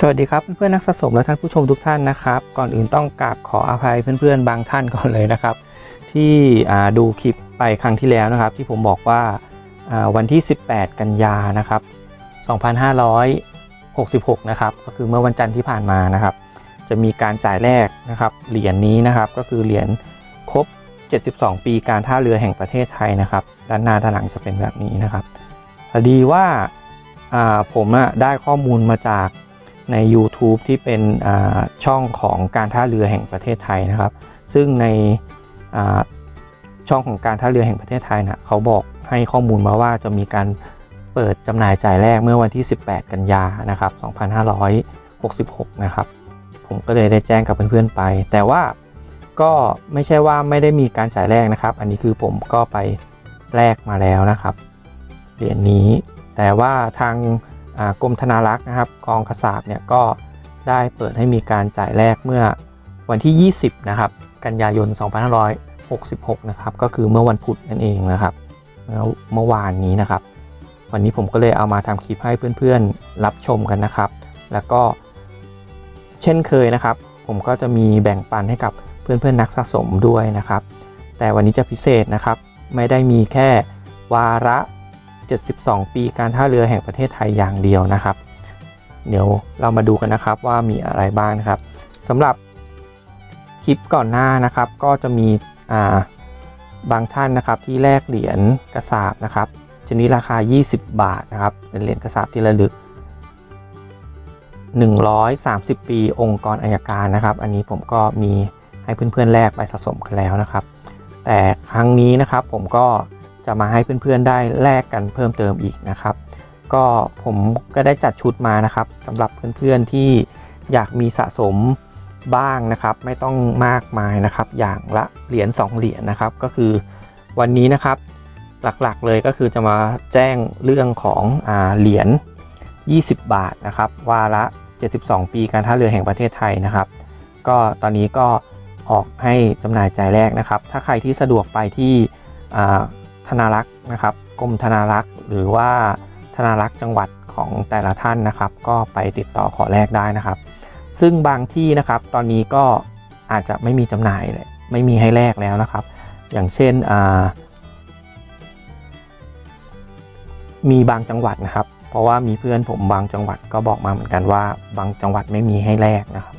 สวัสดีครับเพื่อนนักสะสมและท่านผู้ชมทุกท่านนะครับ ก่อนอื่นต้องกราบขออภัยเพื่อนๆ บางท่านก่อนเลยนะครับ ที่ดูคลิปไปครั้งที่แล้วนะครับ ที่ผมบอกว่าวันที่ 18 กันยานะครับ 2566 นะครับ ก็คือเมื่อวันจันทร์ที่ผ่านมานะครับ จะมีการจ่ายแรกนะครับเหรียญนี้นะครับก็คือเหรียญครบ 72 ปีการท่าเรือแห่งประเทศไทยนะครับ ด้านหน้าด้านหลังจะเป็นแบบนี้นะครับพอดีว่าผมได้ข้อมูลมาจาก ใน YouTube ที่เป็นช่องของการท่าเรือแห่งประเทศไทยนะครับ ซึ่งในช่องของการท่าเรือแห่งประเทศไทยนะเขาบอกให้ข้อมูลมาว่าจะมีการเปิดจำหน่ายจ่ายแรกเมื่อวันที่ 18 กันยานะครับ 2566 นะครับ ผมก็เลยได้แจ้งกับเพื่อนๆไป แต่ว่าก็ไม่ใช่ว่าไม่ได้มีการจ่ายแรกนะครับ อันนี้คือผมก็ไปแลกมาแล้วนะครับเหรียญนี้ แต่ว่าทาง กรมธนารักษ์นะครับกองกระสาบเนี่ยก็ได้เปิดให้มีการจ่ายแรกเมื่อวันที่ 20 นะครับ กันยายน 2566 นะครับ ก็คือเมื่อวันพุธนั่นเองนะครับเมื่อวานนี้นะครับ วันนี้ผมก็เลยเอามาทำคลิปให้เพื่อนๆ รับชมกันนะครับ แล้วก็เช่นเคยนะครับ ผมก็จะมีแบ่งปันให้กับเพื่อนๆนักสะสมด้วยนะครับ แต่วันนี้จะพิเศษนะครับ ไม่ได้มีแค่วาระ 72 ปีการท่าเรือแห่งประเทศไทยอย่างเดียวนะครับ เดี๋ยวเรามาดูกันนะครับว่ามีอะไรบ้างนะครับสำหรับคลิปก่อนหน้านะครับก็จะมีาบางท่านนะครับที่แลกเหรียญกระสาบนะครับชนิดราคา 20 บาทนะครับเป็นเหรียญกระสาบที่ระลึก 130 ปีองค์กรอายการนะครับ อันนี้ผมก็มีให้เพื่อนๆแลกไปสะสมกันแล้วนะครับ แต่ครั้งนี้นะครับผมก็ จะมาให้เพื่อนๆได้แลกกันเพิ่มเติมอีกนะครับ ก็ผมก็ได้จัดชุดมานะครับสำหรับเพื่อนๆที่อยากมีสะสมบ้างนะครับ ไม่ต้องมากมายนะครับ อย่างละเหรียญ2เหรียญนะครับ ก็คือวันนี้นะครับหลักๆเลยก็คือจะมาแจ้งเรื่องของอเหรียญ20 บาทนะครับว่าละ72 ปีการท่าเรือแห่งประเทศไทยนะครับ ก็ตอนนี้ก็ออกให้จำหน่ายจ่ายแรกนะครับ ถ้าใครที่สะดวกไปที่ ธนารักษ์นะครับกรมธนารักษ์ หรือว่าธนารักษ์จังหวัดของแต่ละท่านนะครับ ก็ไปติดต่อขอแลกได้นะครับ ซึ่งบางที่นะครับตอนนี้ก็อาจจะไม่มีจำหน่ายเลยไม่มีให้แลกแล้วนะครับ อย่างเช่นมีบางจังหวัดนะครับ เพราะว่ามีเพื่อนผมบางจังหวัดก็บอกมาเหมือนกันว่า บางจังหวัดไม่มีให้แลกนะครับ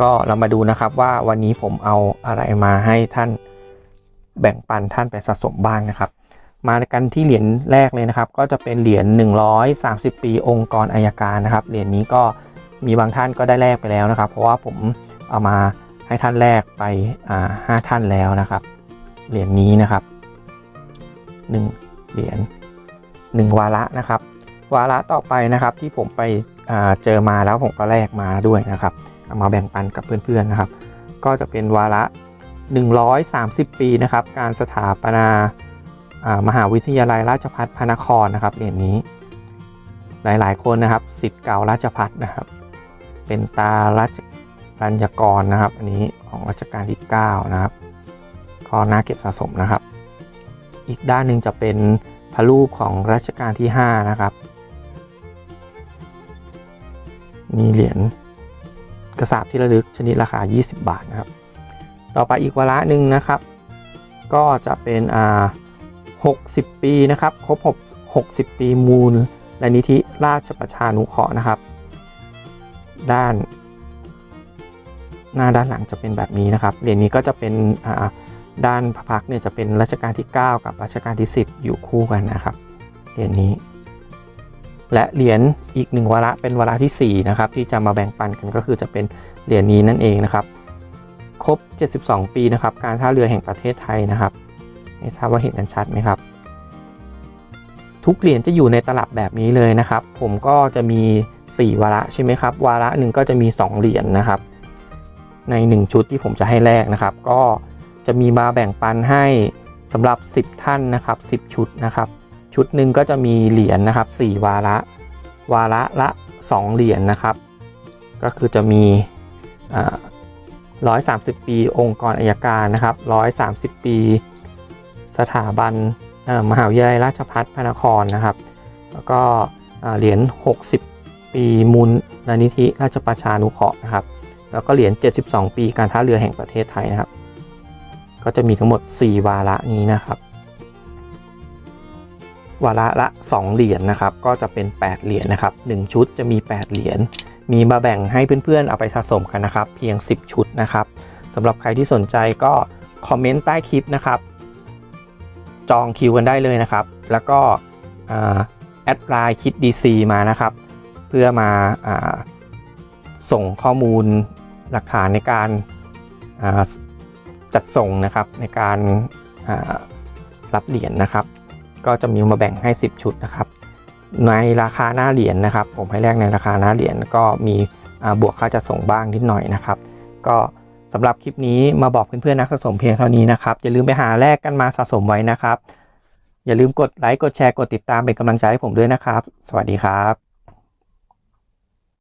ก็เรามาดูนะครับว่าวันนี้ผมเอาอะไรมาให้ท่าน แบ่งปันท่านไปสะสมบ้างนะครับ มากันที่เหรียญแรกเลยนะครับ ก็จะเป็นเหรียญ130 ปีองค์กรอายการนะครับเหรียญนี้ก็มีบางท่านก็ได้แลกไปแล้วนะครับ เพราะว่าผมเอามาให้ท่านแลกไปห้าท่านแล้วนะครับ เหรียญนี้นะครับ1เหรียญ1วาระนะครับ วาระต่อไปนะครับที่ผมไปเจอมาแล้วผมก็แลกมาด้วยนะครับ เอามาแบ่งปันกับเพื่อนๆนะครับ ก็จะเป็นวาระ 130 ปีนะครับการสถาปนาามหาวิทยาลัยราชภัฏพระนครนะครับเหรียญนี้ หลายๆ คนนะครับสิทธิ์เก่าราชภัฏนะครับ เป็นตาราชรัญญกรนะครับ อันนี้ของรัชกาลที่ 9 นะครับก็น่าเก็บสะสมนะครับ อีกด้านหนึ่งจะเป็นพระรูปของรัชกาลที่ 5 นะครับมีเหรียญกระสาบที่ระลึกชนิดราคา 20 บาทนะครับ ต่อไปอีกวาระหนึ่งนะครับ ก็จะเป็นอ่า60 ปีนะครับครบ6 60 ปีมูลและนิธิราชประชานุเคราะห์นะครับ ด้านหน้าด้านหลังจะเป็นแบบนี้นะครับเหรียญนี้ก็จะเป็นอ่าด้านพระพักเนี่ยจะเป็นรัชกาลที่ 9 กับรัชกาลที่ 10 อยู่คู่กันนะครับเหรียญนี้ และเหรียญอีกหนึ่งวาระเป็นวาระที่4นะครับที่จะมาแบ่งปันกันก็คือจะเป็นเหรียญนี้นั่นเองนะครับ ครบ 72 ปีนะครับ การท่าเรือแห่งประเทศไทยนะครับไม่ทราบว่าเห็นกันชัดไหมครับ ทุกเหรียญจะอยู่ในตลับแบบนี้เลยนะครับ ผมก็จะมี 4 วาระใช่ไหมครับ วาระหนึ่งก็จะมี 2 เหรียญนะครับ ใน 1 ชุดที่ผมจะให้แลกนะครับ ก็จะมีมาแบ่งปันให้สำหรับ 10 ท่านนะครับ 10 ชุดนะครับ ชุดหนึ่งก็จะมีเหรียญนะครับ 4 วาระ วาระละ 2 เหรียญนะครับ ก็คือจะมีอ่า 130 ปี องค์กรอายการนะครับ 130 ปี สถาบันมหาวิทยาลัยราชภัฏพระนครนะครับ แล้วก็เหรียญ 60 ปีมูลลนิธิราชประชานุเคราะห์นะครับ แล้วก็เหรียญ 72 ปีการท่าเรือแห่งประเทศไทยนะครับ ก็จะมีทั้งหมด 4 วาระนี้นะครับ วาระละ 2 เหรียญนะครับ ก็จะเป็น 8 เหรียญนะครับ 1 ชุดจะมี 8 เหรียญ มีมาแบ่งให้เพื่อนๆ เอาไปสะสมกันนะครับ เพียง 10 ชุดนะครับสำหรับใครที่สนใจก็คอมเมนต์ใต้คลิปนะครับ จองคิวกันได้เลยนะครับ แล้วก็แอดไลน์คิด DC มานะครับ เพื่อมาอาส่งข้อมูลหลักฐานในการาจัดส่งนะครับในการารับเหรียญนะครับ ก็จะมีมาแบ่งให้ 10 ชุดนะครับ ในราคาหน้าเหรียญนะครับ ผมให้แลกในราคาหน้าเหรียญก็มีบวกค่าจัดส่งบ้างนิดหน่อยนะครับ ก็สำหรับคลิปนี้มาบอกเพื่อนๆนักสะสมเพียงเท่านี้นะครับ อย่าลืมไปหาแลกกันมาสะสมไว้นะครับ อย่าลืมกดไลค์กดแชร์กดติดตามเป็นกำลังใจให้ผมด้วยนะครับ สวัสดีครับ